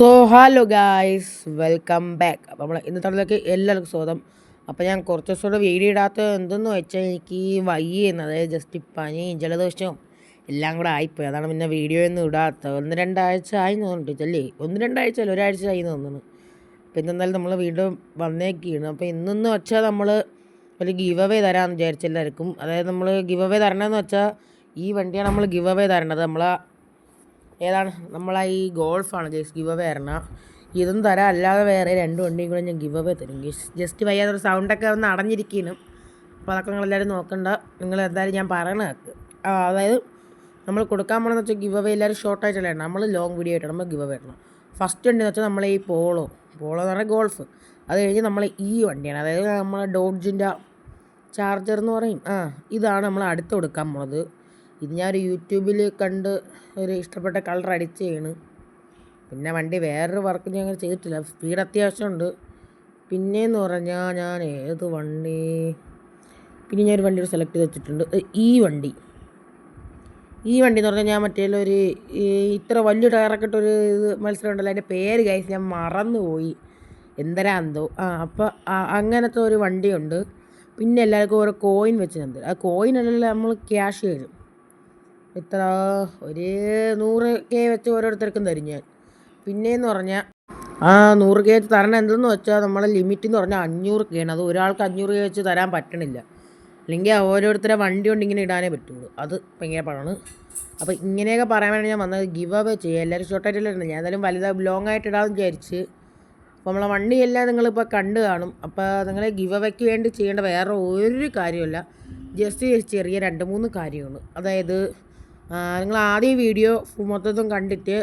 So hello guys welcome back അപ്പോൾ നമ്മൾ ഇന്നത്തെ എല്ലാവർക്കും സ്വാഗതം. അപ്പോൾ ഞാൻ കുറച്ച് ദിവസം കൂടെ വീഡിയോ ഇടാത്ത എന്തെന്ന് വെച്ചാൽ എനിക്ക് വയ്യായിരുന്നു അതായത് ജസ്റ്റ് പനിയും ജലദോഷവും എല്ലാം കൂടെ ആയിപ്പോയി. അതാണ് പിന്നെ വീഡിയോ ഒന്നും ഇടാത്തത് ഒന്ന് രണ്ടാഴ്ച ആയി തോന്നിട്ട് അല്ലേ? ഒന്ന് രണ്ടാഴ്ച അല്ല ഒരാഴ്ച ആയി തോന്നുന്നു. അപ്പോൾ ഇന്നെന്തായാലും നമ്മൾ വീണ്ടും വന്നേക്കാണ് അപ്പോൾ ഇന്നെന്ന് വെച്ചാൽ നമ്മൾ ഒരു ഗിവ് അവേ തരാമെന്ന് വിചാരിച്ചെല്ലാവർക്കും അതായത് നമ്മൾ ഗിവ് അവേ തരണമെന്ന് വെച്ചാൽ ഈ വണ്ടിയാണ് നമ്മൾ ഗിവ് അവേ തരേണ്ടത് നമ്മളെ ഏതാണ്? നമ്മളെ ഈ ഗോൾഫാണ്. ജസ്റ്റ് ഗിവ് അവേ വരണം ഇതും തരാം. അല്ലാതെ വേറെ രണ്ട് വണ്ടിയും കൂടെ ഞാൻ ഗിവ് അവേ തരും. ജസ്റ്റ് വയ്യാതെ ഒരു സൗണ്ടൊക്കെ ഒന്ന് അടഞ്ഞിരിക്കുന്നു അപ്പോൾ അതൊക്കെ നിങ്ങളെല്ലാവരും നോക്കണ്ട. നിങ്ങൾ എന്തായാലും ഞാൻ പറയണ അതായത് നമ്മൾ കൊടുക്കാൻ പോകണമെന്ന് വെച്ചാൽ ഗിവ് അവേ എല്ലാവരും ഷോർട്ട് ആയിട്ടല്ല നമ്മൾ ലോങ് വീഡിയോ ആയിട്ട് നമ്മൾ ഗിവ് അവേ ഇടണം ഫസ്റ്റ് വണ്ടി എന്ന് വെച്ചാൽ നമ്മൾ ഈ പോളോ പോളോ എന്ന് പറഞ്ഞാൽ ഗോൾഫ് അത് കഴിഞ്ഞ് നമ്മൾ ഈ വണ്ടിയാണ്. അതായത് നമ്മളെ ഡോഡ്ജിന്റെ ചാർജർ എന്ന് പറയും. ആ ഇതാണ് നമ്മൾ അടുത്ത് കൊടുക്കാൻ പോണത്. ഇത് ഞാൻ ഒരു യൂട്യൂബിൽ കണ്ട് ഒരു ഇഷ്ടപ്പെട്ട കളർ അടിച്ച് ചെയ്യണ് പിന്നെ വണ്ടി വേറൊരു വർക്ക് ഞാൻ അങ്ങനെ ചെയ്തിട്ടില്ല. സ്പീഡ് അത്യാവശ്യമുണ്ട്. പിന്നെയെന്ന് പറഞ്ഞാൽ ഞാൻ ഏത് വണ്ടി? പിന്നെ ഞാൻ ഒരു വണ്ടി സെലക്ട് ചെയ്ത് വെച്ചിട്ടുണ്ട്. ഈ വണ്ടി. ഈ വണ്ടി എന്ന് പറഞ്ഞാൽ ഞാൻ മറ്റേ ഒരു ഇത്ര വലിയ ടയറൊക്കെ ഇട്ടൊരു ഇത് മത്സരം ഉണ്ടല്ലോ. അതിന്റെ പേര് കൈസ് ഞാൻ മറന്നുപോയി. എന്തരാന്തോ ആ അപ്പോൾ അങ്ങനത്തെ ഒരു വണ്ടിയുണ്ട് പിന്നെ എല്ലാവർക്കും ഓരോ കോയിൻ വെച്ച് ആ കോയിൻ അല്ലല്ലോ നമ്മൾ ക്യാഷ് തരും. എത്ര ഒരു നൂറ് കെ വെച്ച് ഓരോരുത്തർക്കും തരും ഞാൻ. പിന്നെയെന്ന് പറഞ്ഞാൽ ആ നൂറ് കെ വെച്ച് തരണം എന്തെന്ന് വെച്ചാൽ നമ്മളെ ലിമിറ്റ് എന്ന് പറഞ്ഞാൽ അഞ്ഞൂറ് കെ ആണ്. അത് ഒരാൾക്ക് അഞ്ഞൂറ് കെ വെച്ച് തരാൻ പറ്റണില്ല. അല്ലെങ്കിൽ ഓരോരുത്തരെ വണ്ടി കൊണ്ട് ഇങ്ങനെ ഇടാനേ പറ്റുള്ളൂ. അത് ഭയങ്കര പാടാണ്. അപ്പോൾ ഇങ്ങനെയൊക്കെ പറയാൻ വേണ്ടി ഞാൻ വന്നത്. ഗിവ് അവേ ചെയ്യുക എല്ലാവരും ഷോർട്ടായിട്ടല്ലേ ഇടുന്നത് ഞാൻ എന്തായാലും വലുതായി ലോങ് ആയിട്ട് ഇടാമെന്ന് വിചാരിച്ച്. അപ്പോൾ നമ്മളെ വണ്ടിയെല്ലാം നിങ്ങളിപ്പോൾ കണ്ട് കാണും. അപ്പോൾ നിങ്ങൾ ഗിവ് അവയ്ക്ക് വേണ്ടി ചെയ്യേണ്ട വേറെ ഒരു കാര്യമില്ല ജസ്റ്റ് ചെറിയ രണ്ട് മൂന്ന് കാര്യമാണ്. അതായത് നിങ്ങൾ ആദ്യം വീഡിയോ മൊത്തത്തും കണ്ടിട്ട്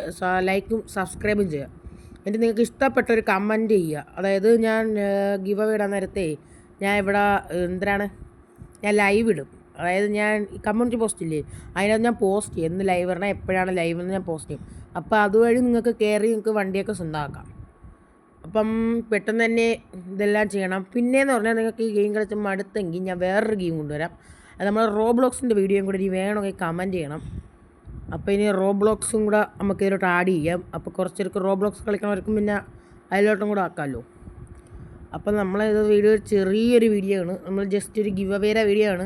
ലൈക്കും സബ്സ്ക്രൈബും ചെയ്യുക. എന്നിട്ട് നിങ്ങൾക്ക് ഇഷ്ടപ്പെട്ട ഒരു കമന്റ് ചെയ്യുക. അതായത് ഞാൻ ഗിവ് അവ ഇടാൻ നേരത്തെ ഞാൻ ഇവിടെ എന്തിനാണ്? ഞാൻ ലൈവ് ഇടും. അതായത് ഞാൻ കമ്മ്യൂണിറ്റി പോസ്റ്റ് ഇല്ലേ? അതിനകത്ത് ഞാൻ പോസ്റ്റ് ചെയ്യും. എന്ന് ലൈവ് ഇടണം എപ്പോഴാണ് ലൈവ് എന്ന് ഞാൻ പോസ്റ്റ് ചെയ്യും. അപ്പോൾ അതുവഴി നിങ്ങൾക്ക് കയറി നിങ്ങൾക്ക് വണ്ടിയൊക്കെ സ്വന്തമാക്കാം അപ്പം പെട്ടെന്ന് തന്നെ ഇതെല്ലാം ചെയ്യണം. പിന്നെയെന്ന് പറഞ്ഞാൽ നിങ്ങൾക്ക് ഈ ഗെയിം കളിച്ച് മടുത്തെങ്കിൽ ഞാൻ വേറൊരു ഗെയിം കൊണ്ടുവരാം. അത് നമ്മൾ റോബ്ലോക്സിന്റെ വീഡിയോയും കൂടി ഇനി വേണമെങ്കിൽ കമന്റ് ചെയ്യണം. അപ്പോൾ ഇനി റോബ്ലോക്സും കൂടെ നമുക്ക് ഇതിലോട്ട് ആഡ് ചെയ്യാം. അപ്പോൾ കുറച്ചേർക്ക് റോബ്ലോക്സ് കളിക്കണവർക്കും പിന്നെ അതിലോട്ടും കൂടെ ആക്കാമല്ലോ. അപ്പോൾ നമ്മളിത് വീഡിയോ ചെറിയൊരു വീഡിയോ ആണ്. നമ്മൾ ജസ്റ്റ് ഒരു ഗിവ് അവേര വീഡിയോ ആണ്.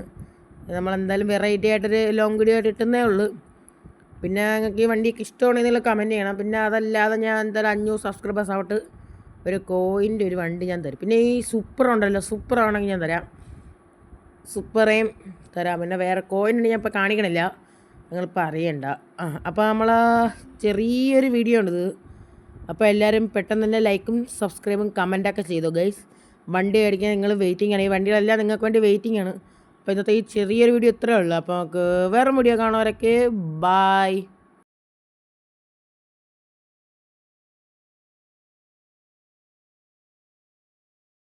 നമ്മളെന്തായാലും വെറൈറ്റി ആയിട്ടൊരു ലോങ് വീഡിയോ ആയിട്ട് ഇട്ടുന്നേ ഉള്ളൂ. പിന്നെ നിങ്ങൾക്ക് ഈ വണ്ടിയൊക്കെ ഇഷ്ടമാണെങ്കിൽ കമന്റ് ചെയ്യണം. പിന്നെ അതല്ലാതെ ഞാൻ എന്തായാലും അഞ്ഞൂറ് സബ്സ്ക്രൈബേഴ്സ് ആവട്ട് ഒരു കോയിന്റെ ഒരു വണ്ടി ഞാൻ തരും. പിന്നെ ഈ സൂപ്പർ ഉണ്ടല്ലോ സൂപ്പർ ആണെങ്കിൽ ഞാൻ തരാം. സൂപ്പറേം തരാം. പിന്നെ വേറെ കോയിൻ ഞാൻ ഇപ്പോൾ കാണിക്കണില്ല. നിങ്ങളിപ്പോൾ അറിയണ്ട. ആ അപ്പോൾ നമ്മൾ ചെറിയൊരു വീഡിയോ ഉണ്ട് അപ്പോൾ എല്ലാവരും പെട്ടെന്ന് തന്നെ ലൈക്കും സബ്സ്ക്രൈബും കമന്റൊക്കെ ചെയ്തു ഗൈസ് വണ്ടി മേടിക്കാൻ നിങ്ങൾ വെയിറ്റിംഗ് ആണ്. ഈ വണ്ടികളെല്ലാം നിങ്ങൾക്ക് വേണ്ടി വെയിറ്റിംഗ് ആണ്. അപ്പോൾ ഇന്നത്തെ ഈ ചെറിയൊരു വീഡിയോ ഇത്രയേ ഉള്ളൂ. അപ്പോൾ നമുക്ക് വേറെ വീഡിയോ കാണുന്നവരൊക്കെ ബായ്